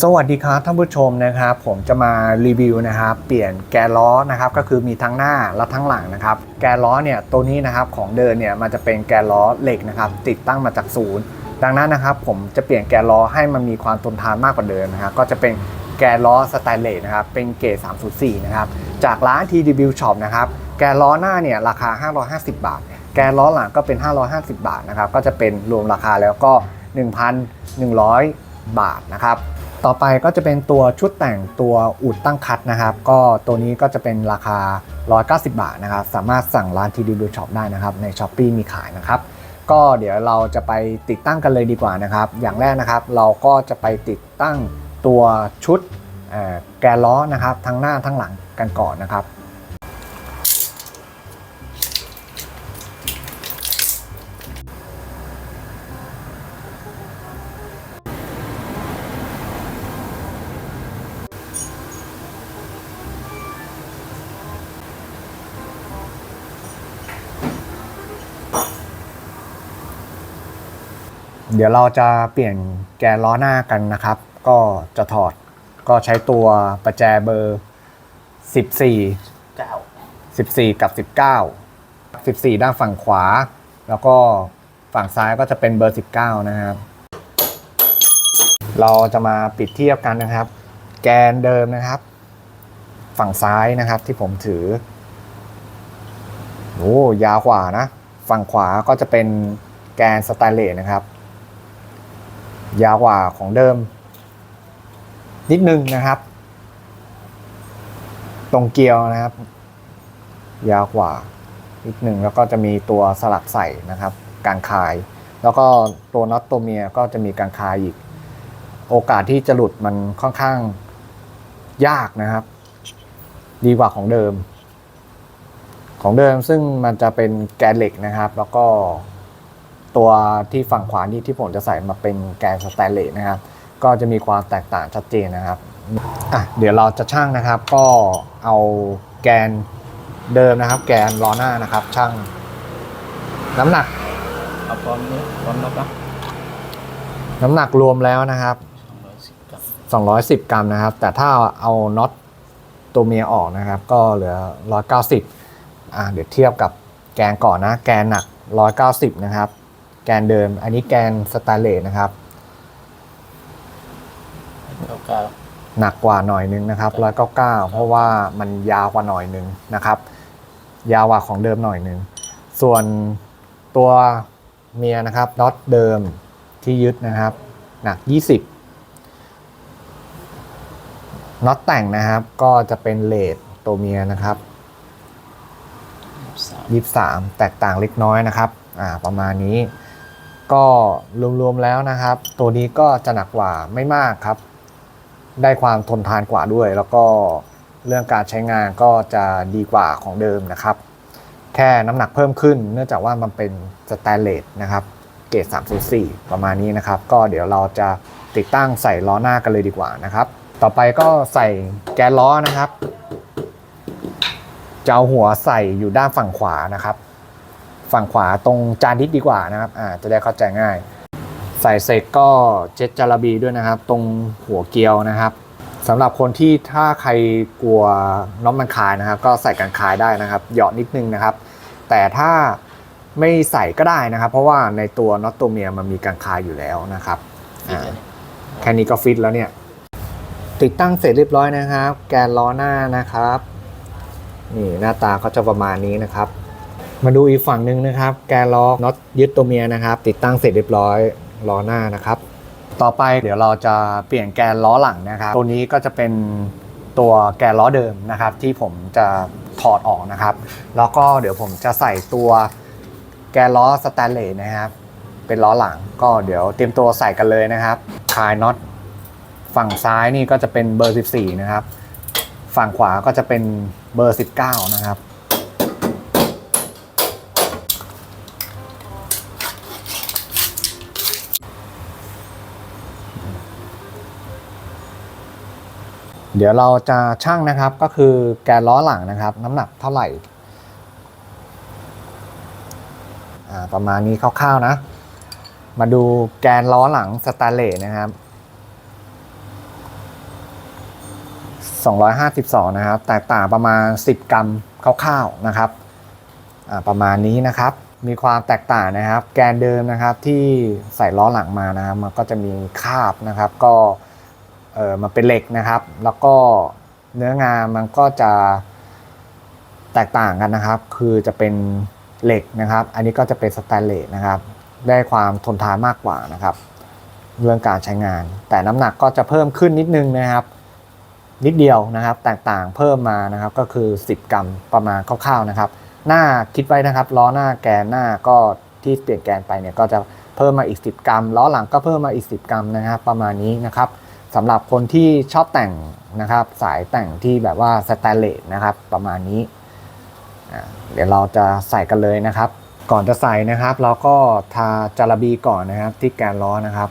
สวัสดีครับท่านผู้ชมนะครับผมจะมารีวิวนะครับเปลี่ยนแกล้อนะครับก็คือมีทั้งหน้าและทั้งหลังนะครับแกล้อเนี่ยตัวนี้นะครับของเดินเนี่ยมันจะเป็นแกล้อเหล็กนะครับติดตั้งมาจากศูนย์ดังนั้นนะครับผมจะเปลี่ยนแกล้อให้มันมีความทนทานมากกว่าเดิมนะครับก็จะเป็นแกล้อสไตนเลสนะครับเป็นเกรด304นะครับจากร้าน TW Shop นะครับแกล้อหน้าเนี่ยราคา 550 บาท แกล้อหลังก็เป็น 550 บาทนะครับก็จะเป็นรวมราคาแล้วก็ 1,100 บาทนะครับ ต่อไปก็จะเป็นตัวชุดแต่งตัวอุดตั้งคัดนะครับ ก็ตัวนี้ก็จะเป็นราคา 190 บาทนะครับ สามารถสั่งร้านทีดีดูช็อปได้นะครับ ใน s h อ p e e มีขายนะครับ ก็เดี๋ยวเราจะไปติดตั้งกันเลยดีกว่านะครับ อย่างแรกนะครับเราก็จะไปติดตั้งตัวชุดแกนล้อนะครับ ทั้งหน้าทั้งหลังกันก่อนนะครับ เดี๋ยวเราจะเปลี่ยนแกนล้อหน้ากันนะครับ ก็จะถอดก็ใช้ตัวประแจเบอร์ 14 เก้า14 กับ 19 14 ด้านฝั่งขวา แล้วก็ฝั่งซ้ายก็จะเป็นเบอร์ 19 นะครับ เราจะมาปิดเทียบกันนะครับ แกนเดิมนะครับ ฝั่งซ้ายนะครับที่ผมถือโอ้ยาวกว่านะ ฝั่งขวาก็จะเป็นแกนสแตนเลสนะครับ ยาวกว่าของเดิม นิดนึงนะครับ ตรงเกลียวนะครับ ยาวกว่านิดหนึ่งแล้วก็จะมีตัวสลักใส่นะครับ การคาย แล้วก็ตัวน็อตตัวเมียก็จะมีการคายอีก โอกาสที่จะหลุดมันค่อนข้างยากนะครับ ดีกว่าของเดิม ของเดิมซึ่งมันจะเป็นแกนเหล็กนะครับ แล้วก็ ตัวที่ฝั่งขวานี่ที่ผมจะใส่มาเป็นแกนสแตนเลสนะครับ ก็จะมีความแตกต่างชัดเจนนะครับอะเดี๋ยวเราจะช่างนะครับ ก็เอาแกนเดิมนะครับ แกนล้อหน้านะครับช่างน้ำหนักเอาพร้อมนี้พร้อมแล้วปะน้ำหนักรวมแล้วนะครับสองร้อยสิบกรัม210 กรัมนะครับ แต่ถ้าเอาน็อตตัวเมียออกนะครับ ก็เหลือ 190อะเดี๋ยวเทียบกับแกนก่อนนะ แกนหนัก 190 นะครับ แกนเดิม อันนี้แกนสแตนเลสนะครับ เก้าเก้าหนักกว่าหน่อยนึงนะครับ199เพราะว่ามันยาวกว่าหน่อยนึงนะครับ ยาวกว่าของเดิมหน่อยนึง ส่วนตัวเมียนะครับน็อตเดิมที่ยึดนะครับ หนัก 20น็อตแต่งนะครับ ก็จะเป็นเลทตัวเมียนะครับสาม 23 แตกต่างเล็กน้อยนะครับ อ่า ประมาณนี้ ก็รวมๆแล้วนะครับ ตัวนี้ก็จะหนักกว่าไม่มากครับ ได้ความทนทานกว่าด้วย แล้วก็เรื่องการใช้งานก็จะดีกว่าของเดิมนะครับ แค่น้ำหนักเพิ่มขึ้น เนื่องจากว่ามันเป็นสแตนเลสนะครับเกรด304 ประมาณนี้นะครับ ก็เดี๋ยวเราจะติดตั้งใส่ล้อหน้ากันเลยดีกว่านะครับ ต่อไปก็ใส่แกนล้อนะครับจะเอาหัวใส่อยู่ด้านฝั่งขวานะครับ ฝั่งขวาตรงจานดิสดีกว่านะครับอ่าจะได้เข้าใจง่าย ใส่เสร็จก็เช็ดจาระบีด้วยนะครับ ตรงหัวเกลียวนะครับสำหรับคนที่ถ้าใครกลัวน้องมันคายนะครับ ก็ใส่กันคายได้นะครับเหยาะนิดนึงนะครับ แต่ถ้าไม่ใส่ก็ได้นะครับ เพราะว่าในตัวน็อตตัวเมียมันมีกันคายอยู่แล้วนะครับฟิตอ่าเลยแค่นี้ก็ฟิตแล้วเนี่ย ติดตั้งเสร็จเรียบร้อยนะครับ แกนล้อหน้านะครับ นี่หน้าตาก็จะประมาณนี้นะครับ มาดูอีกฝั่งหนึ่งนะครับ แกนล้อน็อตยึดตัวเมียนะครับ ติดตั้งเสร็จเรียบร้อยล้อหน้านะครับ ต่อไปเดี๋ยวเราจะเปลี่ยนแกนล้อหลังนะครับ ตัวนี้ก็จะเป็นตัวแกนล้อเดิมนะครับ ที่ผมจะถอดออกนะครับ แล้วก็เดี๋ยวผมจะใส่ตัวแกนล้อสแตนเลสนะครับ เป็นล้อหลังก็เดี๋ยวเตรียมตัวใส่กันเลยนะครับคลายน็อตฝั่งซ้ายนี่ก็จะเป็นเบอร์ 14 นะครับ ฝั่งขวาก็จะเป็นเบอร์ 19 นะครับ ดี๋ยวเราจะชั่งนะครับก็คือแกนล้อหลังนะครับ น้ำหนักเท่าไหร่ประมาณนี้คร่าวๆนะ มาดูแกนล้อหลังสแตนเลสนะครับ252 นะครับ แตกต่างประมาณ 10 กรัมคร่าวๆนะครับประมาณนี้นะครับ มีความแตกต่างนะครับ แกนเดิมนะครับที่ใส่ล้อหลังมานะครับ มันก็จะมีคาบนะครับ ก็ เออมันเป็นเหล็กนะครับ แล้วก็เนื้องานมันก็จะแตกต่างกันนะครับ คือจะเป็นเหล็กนะครับ อันนี้ก็จะเป็นสแตนเลสนะครับ ได้ความทนทานมากกว่านะครับ เรื่องการใช้งาน แต่น้ำหนักก็จะเพิ่มขึ้นนิดนึงนะครับ นิดเดียวนะครับ แตกต่างเพิ่มมานะครับ ก็คือ 10 กรัมประมาณคร่าวๆนะครับ หน้าคิดไว้นะครับ ล้อหน้าแกนหน้าก็ที่เปลี่ยนแกนไปเนี่ยก็จะเพิ่มมาอีก 10 กรัม ล้อหลังก็เพิ่มมาอีก 10 กรัมนะครับ ประมาณนี้นะครับ สำหรับคนที่ชอบแต่งนะครับ สายแต่งที่แบบว่าสแตนเลสนะครับ ประมาณนี้ เดี๋ยวเราจะใส่กันเลยนะครับ ก่อนจะใส่นะครับ เราก็ทาจาระบีก่อนนะครับ ที่แกนล้อนะครับ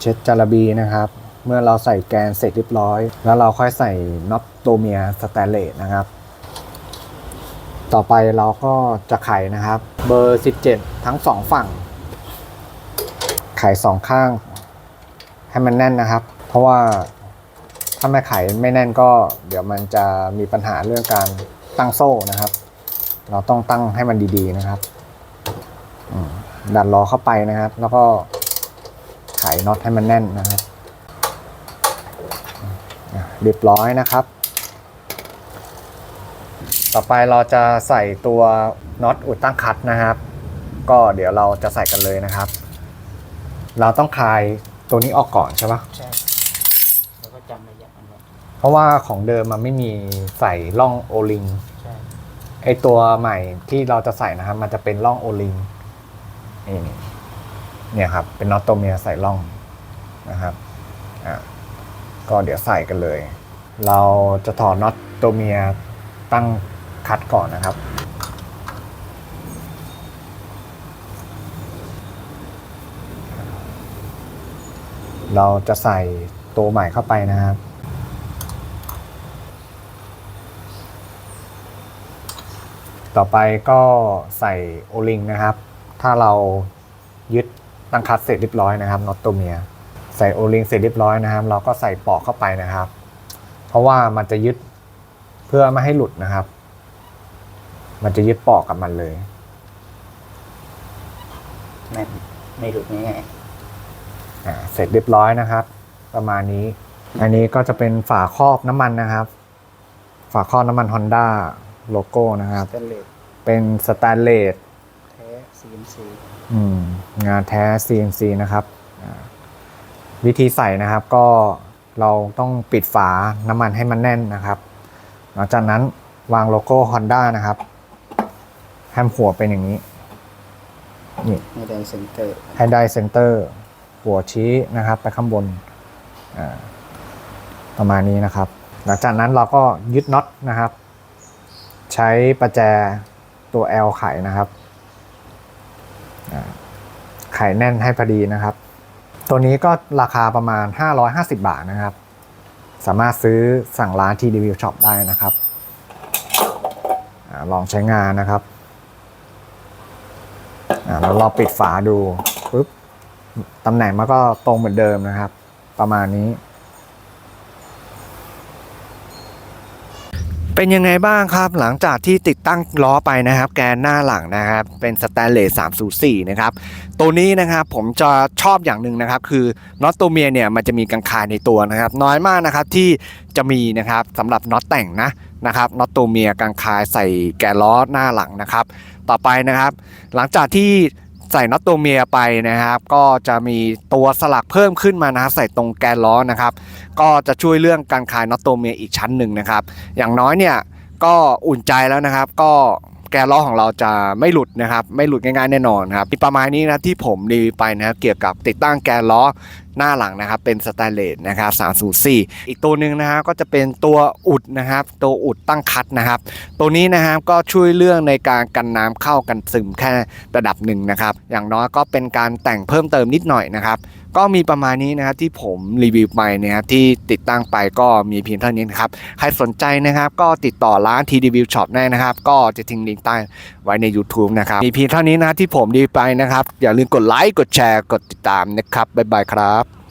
เช็ดจาระบีนะครับ เมื่อเราใส่แกนเสร็จเรียบร้อย แล้วเราค่อยใส่น็อตตัวเมียสแตนเลสนะครับ ต่อไปเราก็จะไขนะครับ เบอร์ 17 ทั้งสองฝั่ง ไขสองข้าง ให้มันแน่นนะครับ เพราะว่าถ้าไม่ไขไม่แน่นก็ เดี๋ยวมันจะมีปัญหาเรื่องการตั้งโซ่นะครับ เราต้องตั้งให้มันดีๆนะครับดันล้อเข้าไปนะครับ แล้วก็ไขน็อตให้มันแน่นนะครับเรียบร้อยนะครับ ต่อไปเราจะใส่ตัวน็อตอุดตั้งคัดนะครับ ก็เดี๋ยวเราจะใส่กันเลยนะครับ เราต้องคลายตัวนี้ออกก่อนใช่ปะใช่แล้วก็จำระยะมันไว้เพราะว่าของเดิมมันไม่มีใส่ร่องโอลิงใช่ไอตัวใหม่ที่เราจะใส่นะครับ มันจะเป็นร่องโอลิงนี่นี่เนี่ยครับ เป็นน็อตตัวเมียใส่ร่องนะครับอะก็เดี๋ยวใส่กันเลย เราจะถอดน็อตตัวเมียตั้ง คัดก่อนนะครับ เราจะใส่ตัวใหม่เข้าไปนะครับต่อไปก็ใส่โอลิงนะครับ ถ้าเรายึดตั้งคัดเสร็จเรียบร้อยนะครับน็อตตัวเมีย ใส่โอลิงเสร็จเรียบร้อยนะครับ เราก็ใส่ปอกเข้าไปนะครับ เพราะว่ามันจะยึดเพื่อไม่ให้หลุดนะครับ มันจะยึดปลอกกับมันเลยไม่ไม่หลุดง่ายอ่าเสร็จเรียบร้อยนะครับ ประมาณนี้ อันนี้ก็จะเป็นฝาครอบน้ำมันนะครับ ฝาครอบน้ำมัน Honda โลโก้นะครับสเตนเลสเป็นสแตนเลส แท้ CNC อืมงานแท้ CNC นะครับอ่าวิธีใส่นะครับก็เราต้องปิดฝาน้ำมันให้มันแน่นนะครับ หลังจากนั้นวางโลโก้ Honda นะครับ แฮมหัวเป็นอย่างนี้ นี่ไม่ได้เซนเตอร์ให้ได้เซนเตอร์ หัวชี้นะครับ ไปข้างบนอ่าประมาณนี้นะครับ หลังจากนั้นเราก็ยึดน็อตนะครับ ใช้ประแจตัว L ไขนะครับอ่าไขแน่นให้พอดีนะครับ ตัวนี้ก็ราคาประมาณ 550 บาทนะครับ สามารถซื้อสั่งร้านที่รีวิวช็อปได้นะครับอาลองใช้งานนะครับ อ่าแล้วเราปิดฝาดูปุ๊บตำแหน่งมันก็ตรงเหมือนเดิมนะครับ ประมาณนี้ เป็นยังไงบ้างครับ หลังจากที่ติดตั้งล้อไปนะครับ แกนหน้าหลังนะครับ เป็นสแตนเลส304 นะครับ ตัวนี้นะครับผมจะชอบอย่างหนึ่งนะครับ คือน็อตตัวเมียเนี่ยมันจะมีกังคายในตัวนะครับ น้อยมากนะครับที่จะมีนะครับสำหรับน็อตแต่งนะนะครับน็อตตัวเมียกังคายใส่แกนล้อหน้าหลังนะครับ ต่อไปนะครับ หลังจากที่ใส่น็อตตัวเมียไปนะครับ ก็จะมีตัวสลักเพิ่มขึ้นมานะครับใส่ตรงแกนล้อนะครับ ก็จะช่วยเรื่องการคลายน็อตตัวเมียอีกชั้นหนึ่งนะครับ อย่างน้อยเนี่ยก็อุ่นใจแล้วนะครับ ก็ แกนล้อของเราจะไม่หลุดนะครับไม่หลุดง่ายๆแน่นอนครับมีประมาณนี้นะที่ผมรีวิวไปนะครับเกี่ยวกับติดตั้งแกนล้อหน้าหลังนะครับเป็นสแตนเลสนะครับ304 อีกตัวหนึ่งนะครับก็จะเป็นตัวอุดนะครับตัวอุดตั้งคัดนะครับ ตัวนี้นะครับก็ช่วยเรื่องในการกันน้ำเข้ากันซึมแค่ระดับหนึ่งนะครับอย่างน้อยก็เป็นการแต่งเพิ่มเติมนิดหน่อยนะครับ ก็มีประมาณนี้นะครับที่ผมรีวิวไปนะครับที่ติดตั้งไปก็มีเพียงเท่านี้นะครับ ใครสนใจนะครับ ก็ติดต่อร้าน t d v Shop ได้นะครับ ก็จะทิ้งลิงก์ใต้ไว้ใน YouTube นะครับ มีเพียงเท่านี้นะที่ผมรีวิวไปนะครับ อย่าลืมกดไลค์กดแชร์กดติดตามนะครับบ๊ายบายครับ